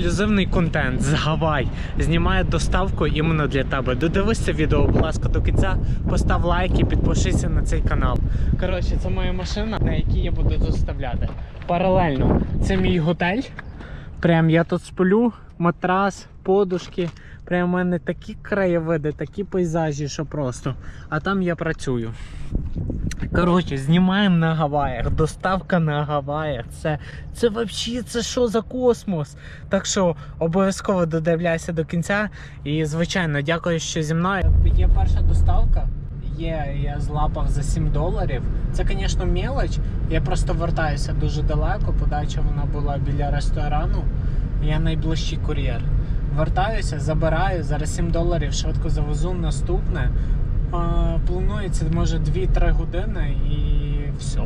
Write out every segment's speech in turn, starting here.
ексклюзивний контент з Гавай. Знімає доставку іменно для тебе. Додивись це відео, будь ласка, до кінця. Постав лайк і підпишися на цей канал. Коротше, це моя машина, на якій я буду доставляти. Паралельно, це мій готель. Прям я тут сплю, матрас, подушки. Прям у мене такі краєвиди, такі пейзажі, що просто. А там я працюю. Коротше, знімаємо на Гаваях, доставка на Гаваях. Це, це взагалі це що за космос? Так що обов'язково додивляйся до кінця. І, звичайно, дякую, що зі мною. Є перша доставка. Є, я злапав за 7 доларів. Це, звісно, мелоч. Я просто вертаюся дуже далеко. Подача вона була біля ресторану. Я найближчий кур'єр. Вертаюся, забираю, зараз 7 доларів, швидко завезу наступне. Планується може 2-3 години і все.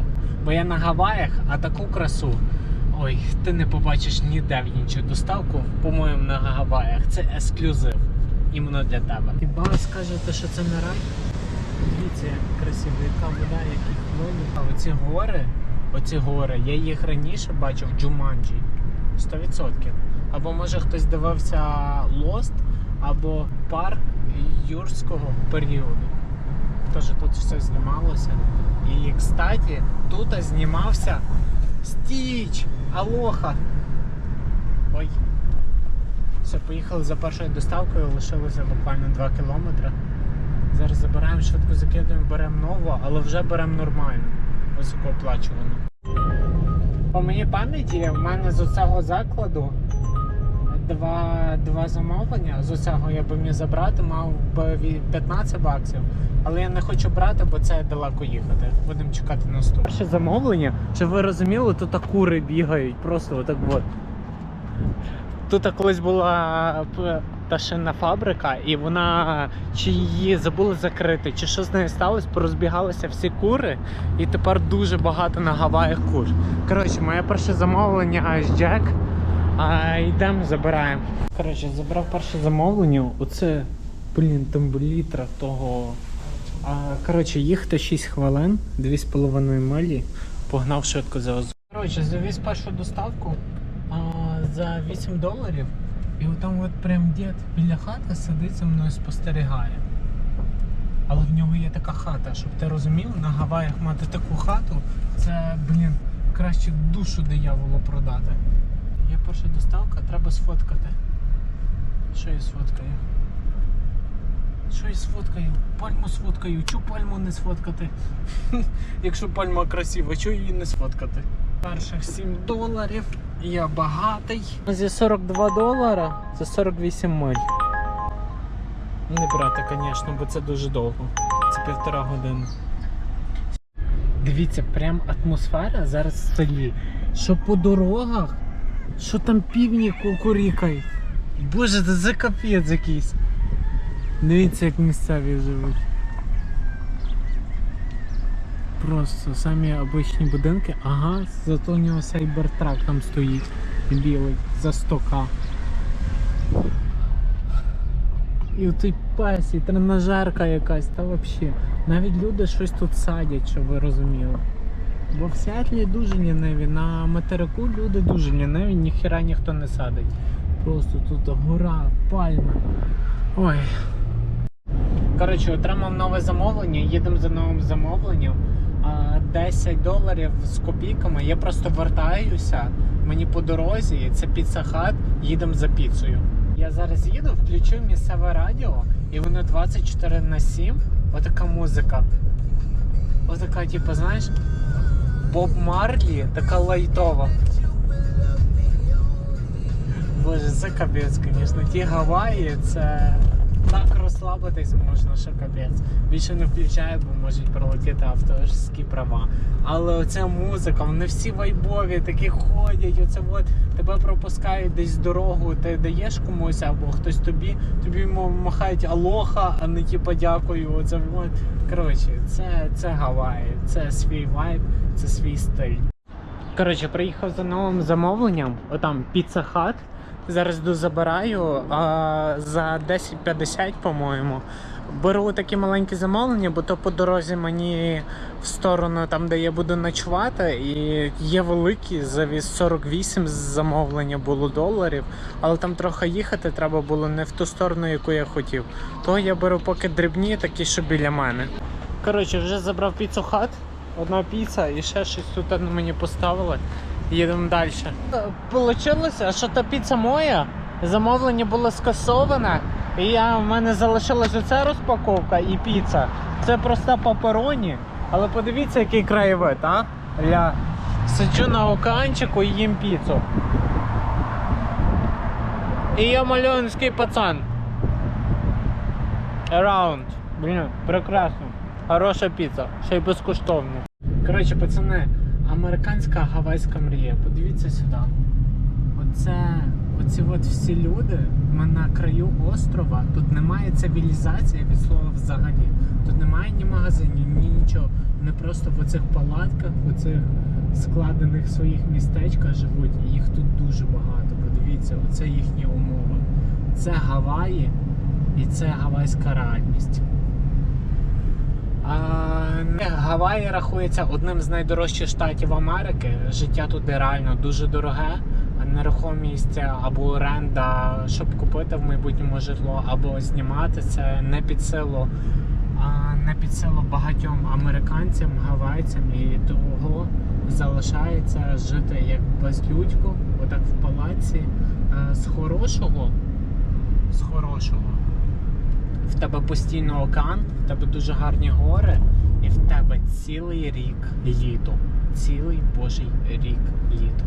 Бо я на Гаваях, а таку красу. Ой, ти не побачиш ніде в іншу доставку, по-моєму, на Гаваях. Це ексклюзив. Іменно для тебе. Хіба скажете, що це не рай? Дивіться, як красиво, яка вода, які хвилі. А оці гори, оці гори, я їх раніше бачив в Джуманджі. 100%. Або може хтось дивився Lost, або парк юрського періоду. Теж тут все знімалося. І, кстати, тут знімався Стіч! Алоха! Ой. Все, поїхали за першою доставкою, лишилося буквально 2 кілометри. Зараз забираємо, швидко закидуємо, беремо нову, але вже беремо нормальну, високооплачувану. По моїй пам'яті в мене з цього закладу два, два замовлення. З усього я би міг забрати, мав би 15 баксів. Але я не хочу брати, бо це далеко їхати. Будемо чекати наступне. Перше замовлення, щоб ви розуміли, тут кури бігають, просто отак от. Тут колись була п- пташина фабрика, і вона чи її забули закрити, чи що з нею сталося, порозбігалися всі кури, і тепер дуже багато на Гаваях кур. Коротше, моє перше замовлення з Джек. А йдемо, забираємо. Коротше, забрав перше замовлення. Оце, блін, там літра того. А, коротше, їхати 6 хвилин, 2,5 милі. Погнав швидко за завезу. Коротше, завіз першу доставку а, за 8 доларів. І там от прям дід біля хати сидить зі мною спостерігає. Але в нього є така хата, щоб ти розумів, на Гаваях мати таку хату, це, блін, краще душу дияволу продати. Є перша доставка, треба сфоткати. Що я сфоткаю? Що я сфоткаю? Пальму сфоткаю. Чу пальму не сфоткати? Якщо пальма красива, чого її не сфоткати? Перших 7 доларів. Я багатий. Зі 42 долара це 48 миль. Не брати, звісно, бо це дуже довго. Це півтора години. Дивіться, прям атмосфера зараз в селі. Що по дорогах, що там півні кукурікають. Боже, це за капець якийсь. Дивіться, як місцеві живуть. Просто самі обичні будинки. Ага, зато у нього сайбертрак там стоїть. Білий за 100к. І оцей пес, і тренажерка якась, та взагалі. Навіть люди щось тут садять, щоб ви розуміли. Бо в Сіатлі дуже ліниві, на материку люди дуже ліниві, ніхіра ніхто не садить. Просто тут гора, пальми. Ой. Коротше, отримав нове замовлення, їдемо за новим замовленням. 10 доларів з копійками. Я просто вертаюся. Мені по дорозі, це піца хат, їдемо за піцею. Я зараз їду, включу місцеве радіо, і воно 24 на 7. Отака музика. Отака, типу, знаєш, Боб Марлі, така лайтова. Боже, це капець, звісно. Ті Гаваї, це так розслабитись можна, що капець. Більше не включаю, бо можуть пролетіти авторські права. Але оця музика, вони всі вайбові, такі ходять, оце от тебе пропускають десь дорогу, ти даєш комусь, або хтось тобі, тобі махають алоха, а не типа дякую. Оце от. Коротше, це, це Гаваї, це свій вайб, це свій стиль. Коротше, приїхав за новим замовленням, отам Pizza Hut. Зараз йду забираю а, за 10.50, по-моєму. беру такі маленькі замовлення, бо то по дорозі мені в сторону, там де я буду ночувати, і є великі, завіз 48 замовлення було доларів, але там трохи їхати треба було не в ту сторону, яку я хотів. То я беру поки дрібні, такі, що біля мене. Коротше, вже забрав піцу хат, одна піца і ще щось тут мені поставили. Їдемо далі. Получилося, що та піца моя, замовлення було скасоване. І я, в мене залишилась оця розпаковка і піца. Це просто папероні. Але подивіться, який краєвид, а? Я сиджу на океанчику і їм піцу. І я мальонський пацан. Around. Блін, прекрасно. Хороша піца, ще й безкоштовно. Коротше, пацани, американська гавайська мрія. Подивіться сюди. Оце, оці от всі люди ми на краю острова. Тут немає цивілізації від слова взагалі. Тут немає ні магазинів, ні нічого. Вони просто в оцих палатках, в оцих складених своїх містечках живуть. І їх тут дуже багато. Подивіться, оце їхні умови. Це Гаваї і це гавайська реальність. Гаваї рахується одним з найдорожчих штатів Америки. Життя тут реально дуже дороге. Нерухомість або оренда, щоб купити в майбутньому житло, або знімати це не під силу, не під силу багатьом американцям, гавайцям і того залишається жити як безлюдько, отак в палаці. Е, З хорошого, з хорошого в тебе постійно океан, в тебе дуже гарні гори, і в тебе цілий рік літо. Цілий божий рік літо.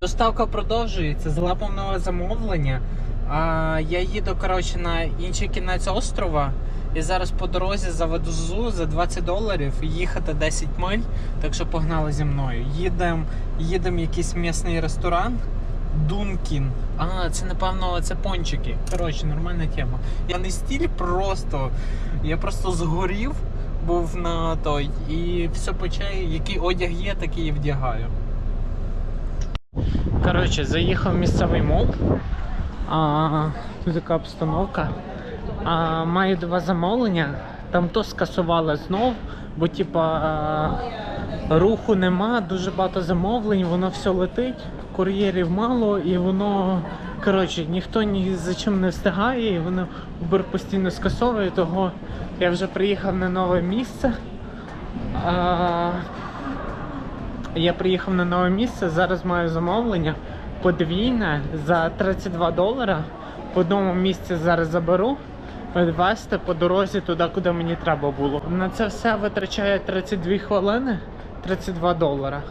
Доставка продовжується, злапав нове замовлення. А, я їду коротше, на інший кінець острова. І зараз по дорозі завезу за 20 доларів їхати 10 миль, так що погнали зі мною. Їдемо їдем в якийсь м'ясний ресторан. Дункін. А, це напевно це пончики. Коротше, нормальна тема. Я не стіль просто. Я просто згорів, був на той. І все по чаю, який одяг є, такий і вдягаю. Коротше, заїхав місцевий мол. А, тут така обстановка. А, маю два замовлення. Там то скасували знов, бо типа руху нема, дуже багато замовлень, воно все летить, кур'єрів мало і воно. Коротше, ніхто ні за чим не встигає, і воно Uber постійно скасовує, того я вже приїхав на нове місце. А, я приїхав на нове місце, зараз маю замовлення подвійне за 32 долара. В одному місці зараз заберу, відвезти по дорозі туди, куди мені треба було. На це все витрачає 32 хвилини, 32 долара.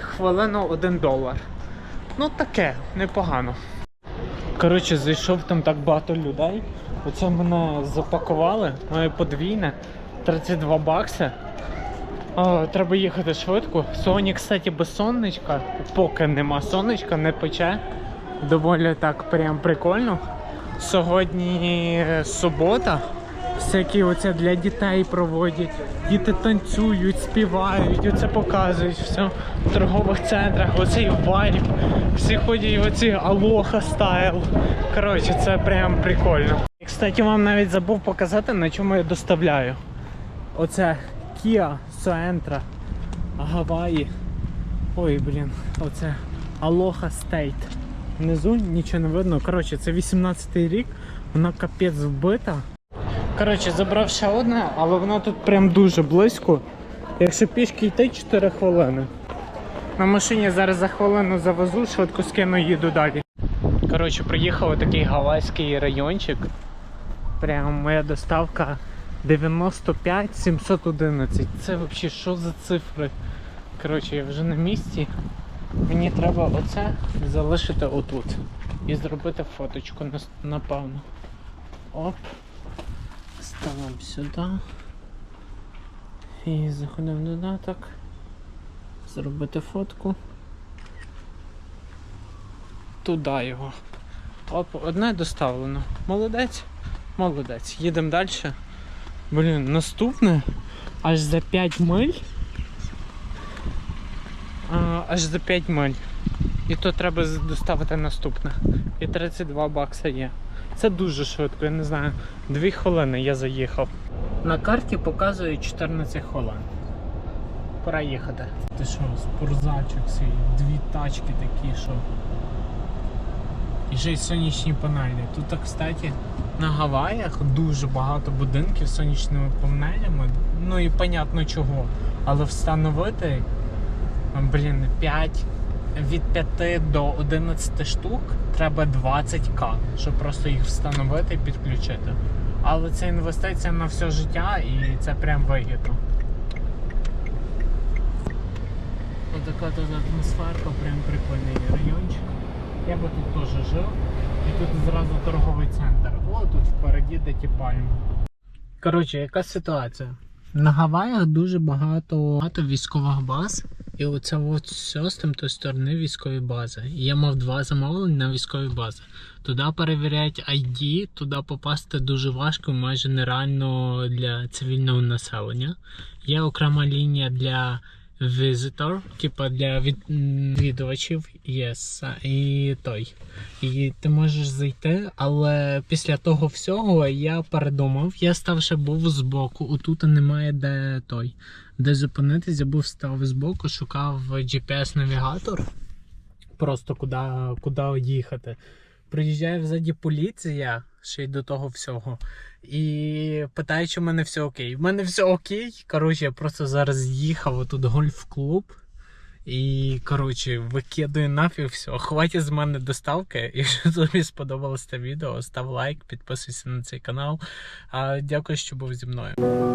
Хвилину 1 долар. Ну таке, непогано. Коротше, зайшов там так багато людей. Оце мене запакували, моє подвійне, 32 бакси. А, треба їхати швидко. Сьогодні, кстати, без сонечка. Поки нема сонечка, не пече. Доволі так прям прикольно. Сьогодні е, субота. Всякі оце для дітей проводять. Діти танцюють, співають, оце показують все в торгових центрах, оцей вайб. Всі ходять в оці алоха стайл. Коротше, це прям прикольно. Кстати, вам навіть забув показати, на чому я доставляю. Оце Kia Soentra Гаваї. Ой, блін, оце Aloha State. Внизу нічого не видно. Коротше, це 18-й рік, вона капець вбита. Коротше, забрав ще одне, але воно тут прям дуже близько. Якщо пішки йти 4 хвилини. На машині зараз за хвилину завезу, швидко скину їду далі. Коротше, приїхав такий гавайський райончик. Прям моя доставка 95 711. Це взагалі що за цифри? Коротше, я вже на місці. Мені треба оце залишити отут. І зробити фоточку, напевно. Оп. Ставимо сюди. І заходимо в додаток. Зробити фотку. Туди його. Оп, одне доставлено. Молодець. Молодець. Їдемо далі. Блін, наступне аж за 5 миль а, аж за 5 миль. І то треба доставити наступне. І 32 бакса є. Це дуже швидко, я не знаю. Дві хвилини я заїхав. На карті показує 14 хвилин. Пора їхати. Ти що, спортзальчик свій, дві тачки такі, що. І ще й сонячні панелі. Тут, кстати, на Гаваях дуже багато будинків з сонячними панелями. Ну і понятно чого. Але встановити, блін, 5, від 5 до 11 штук треба 20к, щоб просто їх встановити і підключити. Але це інвестиція на все життя і це прям вигідно. Отака тут атмосферка, прям прикольний райончик. Я би тут теж жив. І тут зразу торговий центр. О, тут впереді де ті пальми. Коротше, яка ситуація? На Гаваях дуже багато, багато військових баз. І оце от все з тим тої сторони військові бази. Я мав два замовлення на військові бази. Туди перевіряють ID, туди попасти дуже важко, майже нереально для цивільного населення. Є окрема лінія для visitor, типа для від- відвідувачів, yes, і той. І ти можеш зайти, але після того всього я передумав. Я став ще був збоку. Отут немає де той. Де зупинитись, я був став збоку, шукав GPS-навігатор. Просто куди, куди їхати. Приїжджає взаді поліція ще й до того всього. І питає, чи в мене все окей. В мене все окей. Коротше, я просто зараз їхав отут гольф-клуб. І, коротше, викидаю нафіг все. Хватить з мене доставки. Якщо тобі сподобалось це відео, став лайк, підписуйся на цей канал. А, дякую, що був зі мною.